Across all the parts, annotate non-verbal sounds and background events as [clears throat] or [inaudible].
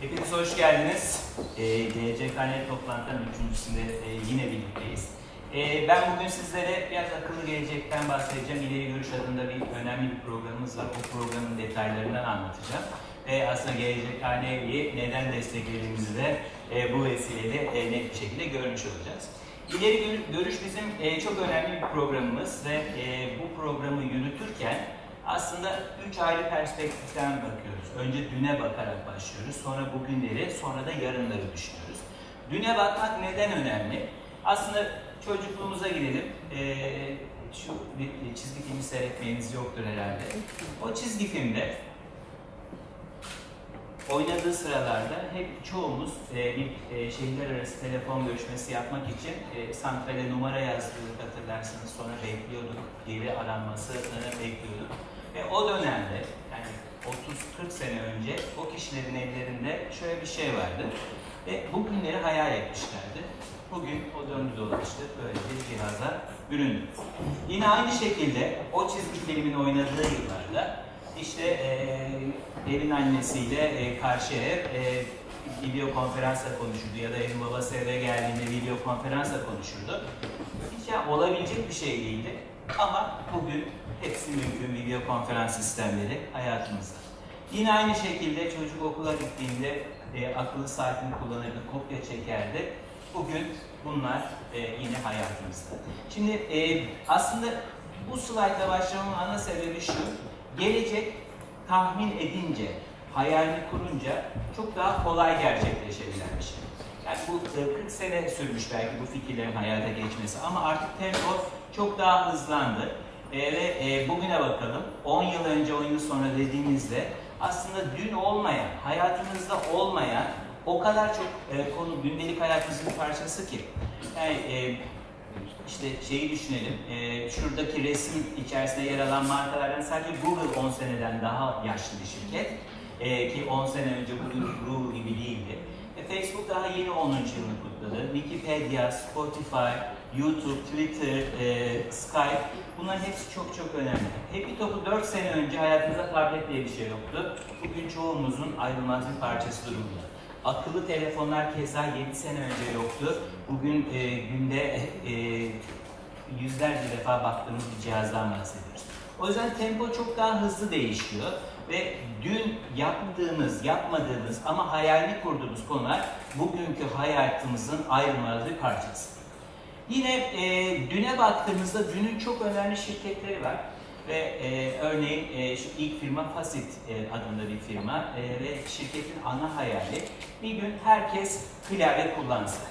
Hepiniz hoş geldiniz. Ee, GCKN toplantılarının üçüncüsünde e, yine birlikteyiz. Ee, ben bugün sizlere biraz akıllı gelecekten bahsedeceğim. İleri Görüş adında bir önemli bir programımız var. O programın detaylarından anlatacağım. Ve aslında GCKN'yi neden desteklediğimizi de e, bu vesileyle e, net bir şekilde görmüş olacağız. İleri Gör- Görüş bizim e, çok önemli bir programımız ve e, bu programı yürütürken aslında üç ayrı perspektiften bakıyoruz. Önce düne bakarak başlıyoruz, sonra bugünleri, sonra da yarınları düşünüyoruz. Düne bakmak neden önemli? Aslında çocukluğumuza gidelim. Ee, şu bir çizgi filmi seyretmeniz yoktur herhalde. O çizgi filmde oynadığı sıralarda hep çoğumuz e, bir e, şehirler arası telefon görüşmesi yapmak için e, santrale numara yazdırdık hatırlarsanız sonra bekliyorduk, geri aranmasını bekliyorduk. Ve o dönemde yani 30-40 sene önce o kişilerin ellerinde şöyle bir şey vardı ve bu günleri hayal etmişlerdi. Bugün o döndü dolaştı böyle bir cihaza büründü. Yine aynı şekilde o çizgi filmin oynadığı yıllarda işte e, evin annesiyle e, karşı ev e, video konferansla konuşurdu ya da evin babası eve geldiğinde video konferansla konuşurdu. Hiç ya olabilecek bir şey değildi ama bugün hepsi mümkün video konferans sistemleri hayatımızda. Yine aynı şekilde çocuk okula gittiğinde e, akıllı saatini kullanırdı, kopya çekerdi. Bugün bunlar e, yine hayatımızda. Şimdi e, aslında bu slaytla başlamamın ana sebebi şu. Gelecek tahmin edince, hayalini kurunca çok daha kolay gerçekleşebilen bir şey. Yani bu e, 40 sene sürmüş belki bu fikirlerin hayata geçmesi ama artık tempo çok daha hızlandı. E, ve e, bugüne bakalım. 10 yıl önce, 10 yıl sonra dediğimizde aslında dün olmayan, hayatımızda olmayan o kadar çok e, konu gündelik hayatımızın parçası ki. Yani e, işte şeyi düşünelim, e, şuradaki resim içerisinde yer alan markalardan sadece Google 10 seneden daha yaşlı bir şirket. E, ki 10 sene önce Google, Google gibi değildi. Facebook daha yeni 10. yılını kutladı. Wikipedia, Spotify, YouTube, Twitter, e, Skype bunların hepsi çok çok önemli. Happy Top'u 4 sene önce hayatımızda tablet diye bir şey yoktu. Bugün çoğumuzun ayrılmaz bir parçası durumda. Akıllı telefonlar keza 7 sene önce yoktu. Bugün e, günde e, yüzlerce defa baktığımız bir cihazdan bahsediyoruz. O yüzden tempo çok daha hızlı değişiyor ve dün yaptığımız, yapmadığımız ama hayalini kurduğumuz konular bugünkü hayatımızın ayrılmaz bir parçası. Yine e, düne baktığımızda dünün çok önemli şirketleri var ve e, örneğin e, şu ilk firma Fasit e, adında bir firma e, ve şirketin ana hayali bir gün herkes klavye kullansın.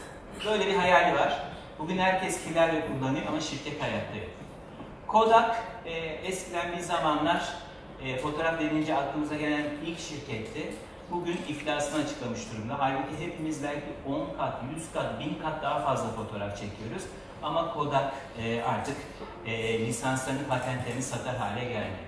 Böyle bir hayali var. Bugün herkes klavye kullanıyor ama şirket hayatta yok. Kodak e, eskiden bir zamanlar e, fotoğraf denince aklımıza gelen ilk şirketti. Bugün iflasını açıklamış durumda. Halbuki hepimiz belki 10 kat, 100 kat, 1000 kat daha fazla fotoğraf çekiyoruz. Ama Kodak e, artık e, lisanslarını, patentlerini satar hale geldi.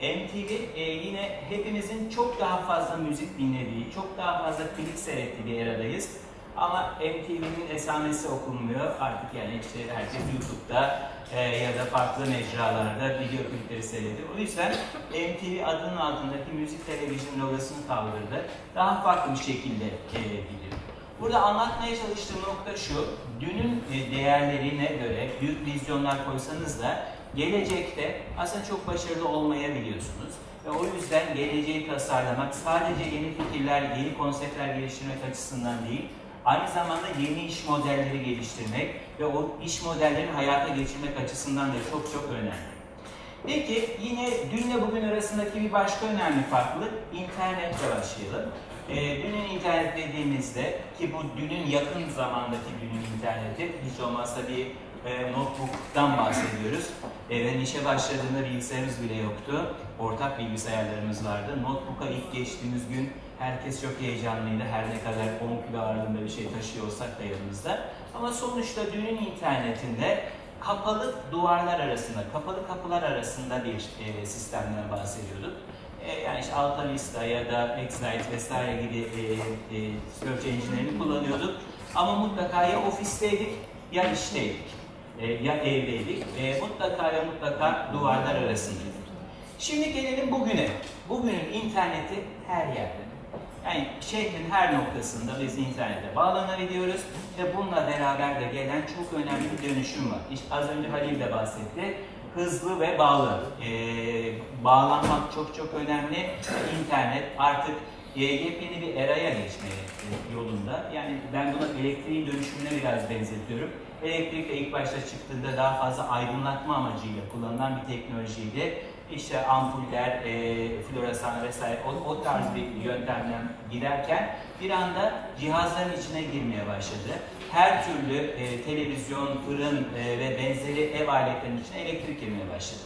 MTV e, yine hepimizin çok daha fazla müzik dinlediği, çok daha fazla klip seyrettiği bir eradayız. Ama MTV'nin esamesi okunmuyor. Artık yani işte herkes YouTube'da e, ya da farklı mecralarda video klipleri seyrediyor. O yüzden MTV adının altındaki müzik televizyon logosunu kaldırdı. Daha farklı bir şekilde e. Burada anlatmaya çalıştığım nokta şu, dünün e, değerlerine göre büyük vizyonlar koysanız da gelecekte aslında çok başarılı olmayabiliyorsunuz. Ve o yüzden geleceği tasarlamak sadece yeni fikirler, yeni konseptler geliştirmek açısından değil, aynı zamanda yeni iş modelleri geliştirmek ve o iş modellerini hayata geçirmek açısından da çok çok önemli. Peki yine dünle bugün arasındaki bir başka önemli farklılık internetle başlayalım. Ee, dünün internet dediğimizde ki bu dünün yakın zamandaki dünün interneti hiç olmazsa bir e, notebook'tan bahsediyoruz. E, ben işe başladığımda bilgisayarımız bile yoktu. Ortak bilgisayarlarımız vardı. Notebook'a ilk geçtiğimiz gün herkes çok heyecanlıydı. Her ne kadar 10 kilo ağırlığında bir şey taşıyor olsak da yanımızda. Ama sonuçta dünün internetinde kapalı duvarlar arasında, kapalı kapılar arasında bir e, sistemden bahsediyorduk. E, yani işte Alta Vista ya da Excite vesaire gibi e, e, search engine'lerini kullanıyorduk. Ama mutlaka ya ofisteydik ya işteydik, e, ya evdeydik. E, mutlaka ya mutlaka duvarlar arasındaydık. Şimdi gelelim bugüne. Bugünün interneti her yerde. Yani şehrin her noktasında biz internete bağlanabiliyoruz ve bununla beraber de gelen çok önemli bir dönüşüm var. İşte az önce Halil de bahsetti. Hızlı ve bağlı. Ee, bağlanmak çok çok önemli. İnternet artık yepyeni bir eraya geçmeye e, yolunda. Yani ben buna elektriğin dönüşümüne biraz benzetiyorum. Elektrik de ilk başta çıktığında daha fazla aydınlatma amacıyla kullanılan bir teknolojiydi. İşte ampuller, e, floresan vesaire o, o tarz bir yöntemden giderken bir anda cihazların içine girmeye başladı. Her türlü e, televizyon, fırın e, ve benzeri ev aletlerinin içine elektrik girmeye başladı.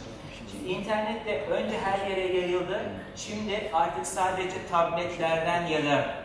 Şimdi internet de önce her yere yayıldı. Şimdi artık sadece tabletlerden ya da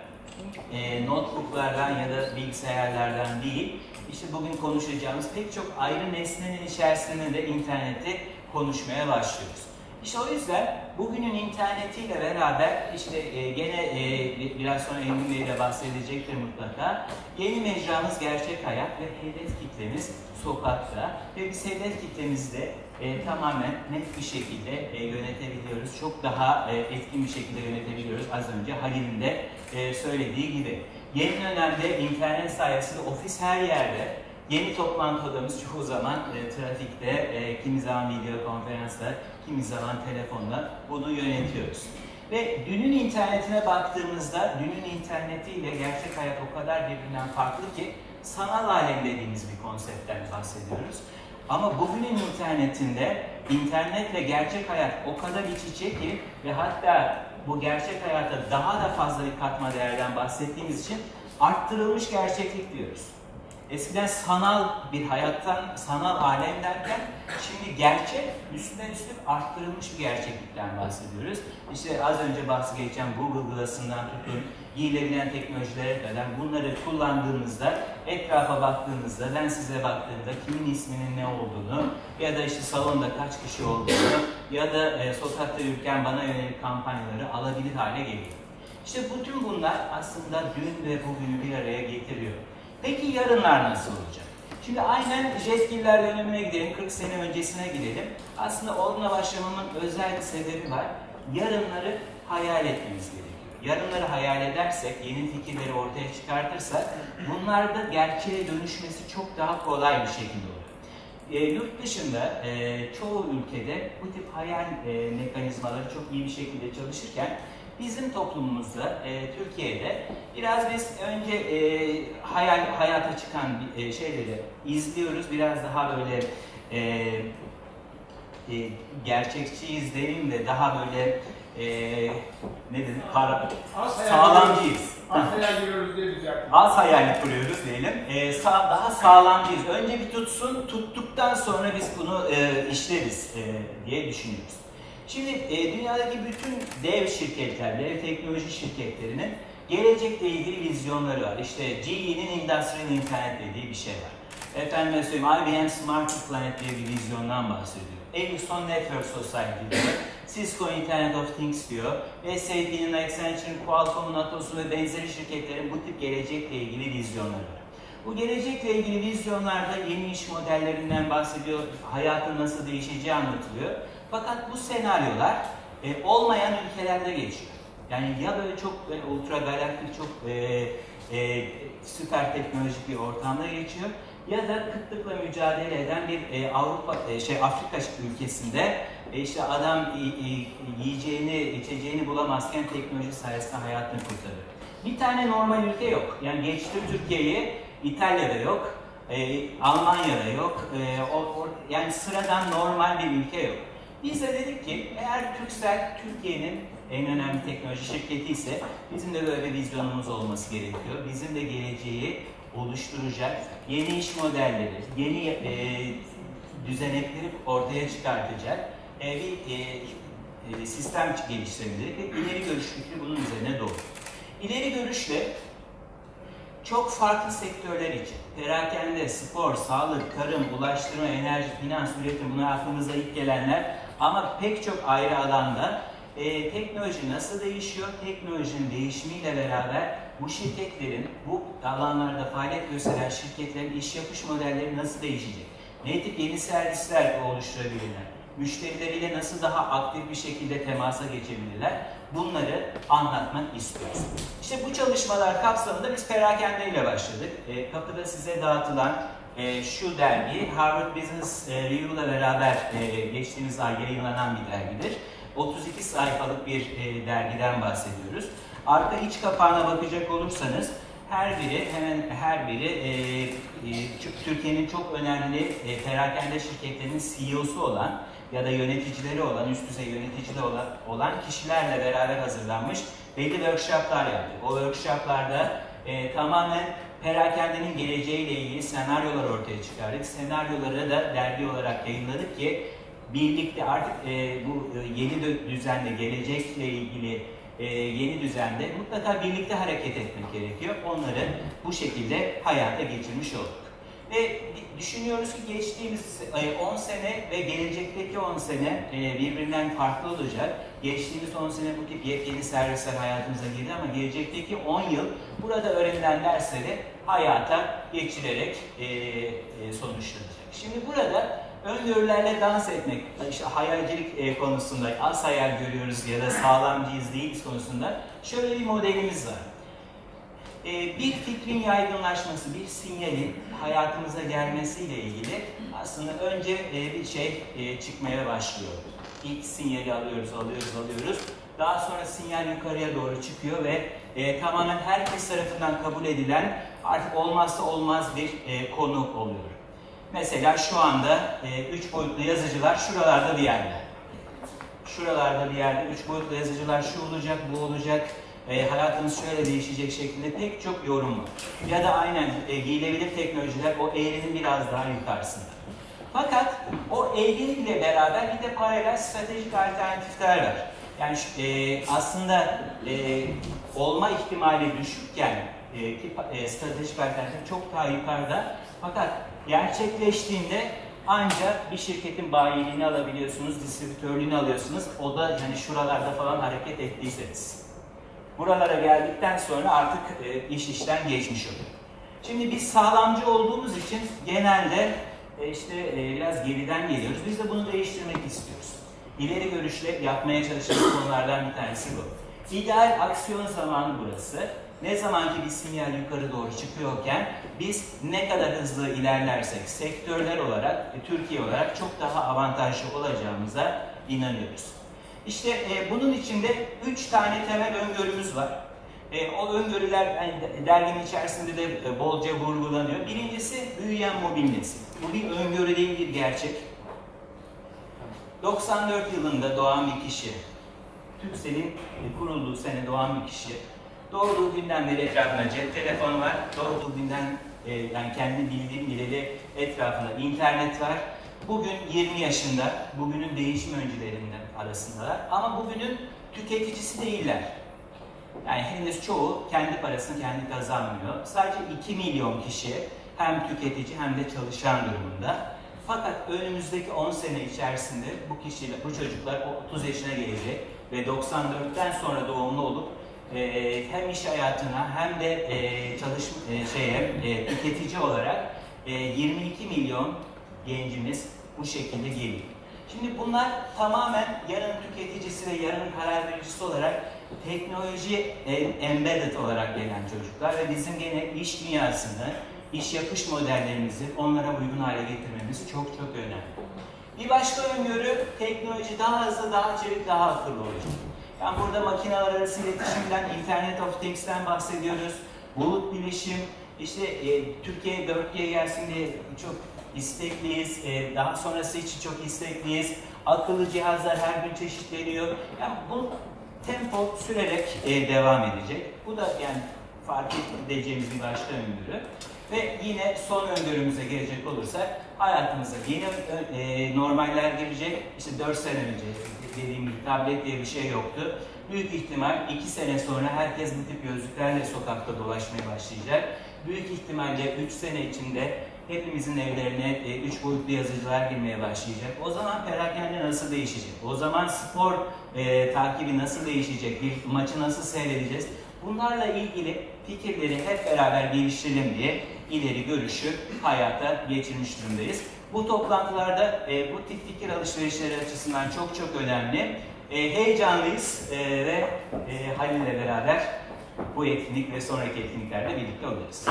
e, notebooklardan ya da bilgisayarlardan değil, işte bugün konuşacağımız pek çok ayrı nesnenin içerisinde de interneti konuşmaya başlıyoruz. İşte o yüzden bugünün internetiyle beraber işte e, gene e, biraz sonra Engin Bey de bahsedecektir mutlaka. Yeni mecramız gerçek hayat ve hedef kitlemiz sokakta ve biz hedef kitlemizi de e, tamamen net bir şekilde e, yönetebiliyoruz. Çok daha e, etkin bir şekilde yönetebiliyoruz. Az önce Halil'in de e, söylediği gibi. Yeni dönemde internet sayesinde ofis her yerde. Yeni toplantı odamız çoğu zaman e, trafikte, e, kimi zaman video konferansta, kimi zaman telefonla bunu yönetiyoruz. Ve dünün internetine baktığımızda, dünün internetiyle gerçek hayat o kadar birbirinden farklı ki sanal alem dediğimiz bir konseptten bahsediyoruz. Ama bugünün internetinde internetle gerçek hayat o kadar iç içe ki ve hatta bu gerçek hayata daha da fazla bir katma değerden bahsettiğimiz için arttırılmış gerçeklik diyoruz. Eskiden sanal bir hayattan, sanal alem derken şimdi gerçek üstüne üstlük arttırılmış bir gerçeklikten bahsediyoruz. İşte az önce bahsi geçen Google Glass'ından tutun, giyilebilen teknolojilere kadar bunları kullandığınızda, etrafa baktığınızda, ben size baktığımda kimin isminin ne olduğunu ya da işte salonda kaç kişi olduğunu ya da e, sokakta yürürken bana yönelik kampanyaları alabilir hale geliyor. İşte bütün bunlar aslında dün ve bugünü bir araya getiriyor. Peki yarınlar nasıl olacak? Şimdi aynen jetgiller dönemine gidelim, 40 sene öncesine gidelim. Aslında onunla başlamamın özel bir sebebi var. Yarınları hayal etmemiz gerekiyor. Yarınları hayal edersek, yeni fikirleri ortaya çıkartırsak, bunlar da gerçeğe dönüşmesi çok daha kolay bir şekilde olur. E, yurt dışında e, çoğu ülkede bu tip hayal e, mekanizmaları çok iyi bir şekilde çalışırken bizim toplumumuzda, e, Türkiye'de biraz biz önce e, hayal hayata çıkan e, şeyleri izliyoruz. Biraz daha böyle e, e, gerçekçiyiz demeyeyim de daha böyle e, ne dedim? Para, sağlamcıyız. Az hayal giriyoruz diye diyecektim. Az hayal kuruyoruz diyelim. Ee, sağ, daha sağlamcıyız. Önce bir tutsun, tuttuktan sonra biz bunu e, işleriz e, diye düşünüyoruz. Şimdi e, dünyadaki bütün dev şirketler, dev teknoloji şirketlerinin gelecekle ilgili vizyonları var. İşte GE'nin Industrial Internet dediği bir şey var. Efendim söyleyeyim IBM Smart Planet diye bir vizyondan bahsediyor. Ericsson Network Society diyor. Cisco Internet of Things diyor. SAP'nin, Accenture'ın, Qualcomm'un, Atos'un ve benzeri şirketlerin bu tip gelecekle ilgili vizyonları var. Bu gelecekle ilgili vizyonlarda yeni iş modellerinden bahsediyor, hayatın nasıl değişeceği anlatılıyor. Fakat bu senaryolar e, olmayan ülkelerde geçiyor. Yani ya böyle çok böyle ultra galaktik, çok e, e, süper teknolojik bir ortamda geçiyor ya da kıtlıkla mücadele eden bir e, Avrupa e, şey Afrika ülkesinde e, işte adam e, e, yiyeceğini, içeceğini bulamazken teknoloji sayesinde hayatını kurtarıyor. Bir tane normal ülke yok. Yani geçtim Türkiye'yi, İtalya'da yok, e, Almanya'da yok. E, o, o, yani sıradan normal bir ülke yok. Biz de dedik ki eğer Türksel Türkiye'nin en önemli teknoloji şirketi ise bizim de böyle bir vizyonumuz olması gerekiyor. Bizim de geleceği oluşturacak yeni iş modelleri, yeni e, düzenekleri ortaya çıkartacak e, bir e, e, sistem geliştirebiliriz ve ileri görüş fikri bunun üzerine doğru. İleri görüşle çok farklı sektörler için, perakende, spor, sağlık, tarım, ulaştırma, enerji, finans, üretim bunlar aklımıza ilk gelenler ama pek çok ayrı alanda e, teknoloji nasıl değişiyor? Teknolojinin değişimiyle beraber bu şirketlerin, bu alanlarda faaliyet gösteren şirketlerin iş yapış modelleri nasıl değişecek? Ne tip yeni servisler oluşturabilirler? müşterileriyle nasıl daha aktif bir şekilde temasa geçebilirler? Bunları anlatmak istiyoruz. İşte bu çalışmalar kapsamında biz perakende ile başladık. E, kapıda size dağıtılan e, şu dergi Harvard Business e, Review'la beraber e, geçtiğimiz ay yayınlanan bir dergidir. 32 sayfalık bir e, dergiden bahsediyoruz. Arka iç kapağına bakacak olursanız her biri hemen her biri e, e, Tü- Türkiye'nin çok önemli e, perakende şirketlerinin CEO'su olan ya da yöneticileri olan, üst düzey yöneticileri olan, olan kişilerle beraber hazırlanmış belli workshoplar yaptık. O workshoplarda e, tamamen perakendenin geleceğiyle ilgili senaryolar ortaya çıkardık. Senaryoları da dergi olarak yayınladık ki birlikte artık e, bu e, yeni düzenle, gelecekle ilgili e, yeni düzende mutlaka birlikte hareket etmek gerekiyor. Onları bu şekilde hayata geçirmiş olduk. Ve düşünüyoruz ki geçtiğimiz e, 10 sene ve gelecekteki 10 sene e, birbirinden farklı olacak. Geçtiğimiz 10 sene bu tip yepyeni servisler hayatımıza girdi ama gelecekteki 10 yıl burada öğrenilen dersleri hayata geçirerek e, e, sonuçlanacak. Şimdi burada öngörülerle dans etmek, işte hayalcilik konusunda az hayal görüyoruz ya da sağlamcıyız değiliz konusunda şöyle bir modelimiz var. E, bir fikrin yaygınlaşması, bir sinyalin hayatımıza gelmesiyle ilgili aslında önce e, bir şey e, çıkmaya başlıyor. İlk sinyali alıyoruz, alıyoruz, alıyoruz. Daha sonra sinyal yukarıya doğru çıkıyor ve e, tamamen herkes tarafından kabul edilen artık olmazsa olmaz bir konu oluyor. Mesela şu anda üç boyutlu yazıcılar şuralarda bir yerde. Şuralarda bir yerde üç boyutlu yazıcılar şu olacak, bu olacak, e, hayatınız şöyle değişecek şeklinde pek çok yorum var. Ya da aynen e, giyilebilir teknolojiler o eğrinin biraz daha yukarısında. Fakat o eğrilikle beraber bir de paralel stratejik alternatifler var. Yani e, aslında e, olma ihtimali düşükken e, ki e, stratejik alternatif çok daha yukarıda. Fakat gerçekleştiğinde ancak bir şirketin bayiliğini alabiliyorsunuz, distribütörlüğünü alıyorsunuz. O da yani şuralarda falan hareket ettiyseniz. Buralara geldikten sonra artık e, iş işten geçmiş oluyor. Şimdi biz sağlamcı olduğumuz için genelde e, işte e, biraz geriden geliyoruz. Biz de bunu değiştirmek istiyoruz. İleri görüşle yapmaya çalıştığımız [clears throat] konulardan bir tanesi bu. İdeal aksiyon zamanı burası. Ne zaman ki bir sinyal yukarı doğru çıkıyorken biz ne kadar hızlı ilerlersek sektörler olarak, e, Türkiye olarak çok daha avantajlı olacağımıza inanıyoruz. İşte e, bunun içinde üç tane temel öngörümüz var. E, o öngörüler yani de- derginin içerisinde de e, bolca vurgulanıyor. Birincisi büyüyen mobil nesil. Bu bir öngörü değil bir gerçek. 94 yılında doğan bir kişi, Türkcell'in e, kurulduğu sene doğan bir kişi, doğduğu günden beri etrafında cep telefonu var, doğduğu günden e, yani kendi bildiğim bileli etrafında internet var. Bugün 20 yaşında, bugünün değişim öncülerinden arasındalar ama bugünün tüketicisi değiller. Yani henüz çoğu kendi parasını kendi kazanmıyor. Sadece 2 milyon kişi hem tüketici hem de çalışan durumunda. Fakat önümüzdeki 10 sene içerisinde bu kişiler, bu çocuklar 30 yaşına gelecek ve 94'ten sonra doğumlu olup e, hem iş hayatına hem de e, çalışma e, şeye e, tüketici olarak e, 22 milyon gencimiz bu şekilde geliyor. Şimdi bunlar tamamen yarın tüketicisi ve yarın karar vericisi olarak teknoloji embedded olarak gelen çocuklar ve bizim gene iş dünyasını, iş yapış modellerimizi onlara uygun hale getirmemiz çok çok önemli. Bir başka öngörü teknoloji daha hızlı, daha çevik, daha akıllı olacak. Yani burada makineler arası iletişimden, Internet of Things'ten bahsediyoruz. Bulut bilişim, işte e, Türkiye 4G gelsin diye çok istekliyiz. E, daha sonrası için çok istekliyiz. Akıllı cihazlar her gün çeşitleniyor. Yani bu tempo sürerek e, devam edecek. Bu da yani fark edeceğimiz bir başka öngörü. Ve yine son öngörümüze gelecek olursak hayatımıza yeni e, normaller girecek. İşte 4 sene önce dediğim gibi tablet diye bir şey yoktu. Büyük ihtimal 2 sene sonra herkes bu tip gözlüklerle sokakta dolaşmaya başlayacak. Büyük ihtimalle 3 sene içinde hepimizin evlerine 3 boyutlu yazıcılar girmeye başlayacak. O zaman perakende nasıl değişecek? O zaman spor e, takibi nasıl değişecek? Bir maçı nasıl seyredeceğiz? Bunlarla ilgili fikirleri hep beraber geliştirelim diye ileri görüşü hayata geçirmiş durumdayız. Bu toplantılarda e, bu tip fikir alışverişleri açısından çok çok önemli. E, heyecanlıyız e, ve e, Halil ile beraber bu etkinlik ve sonraki etkinliklerde birlikte olacağız.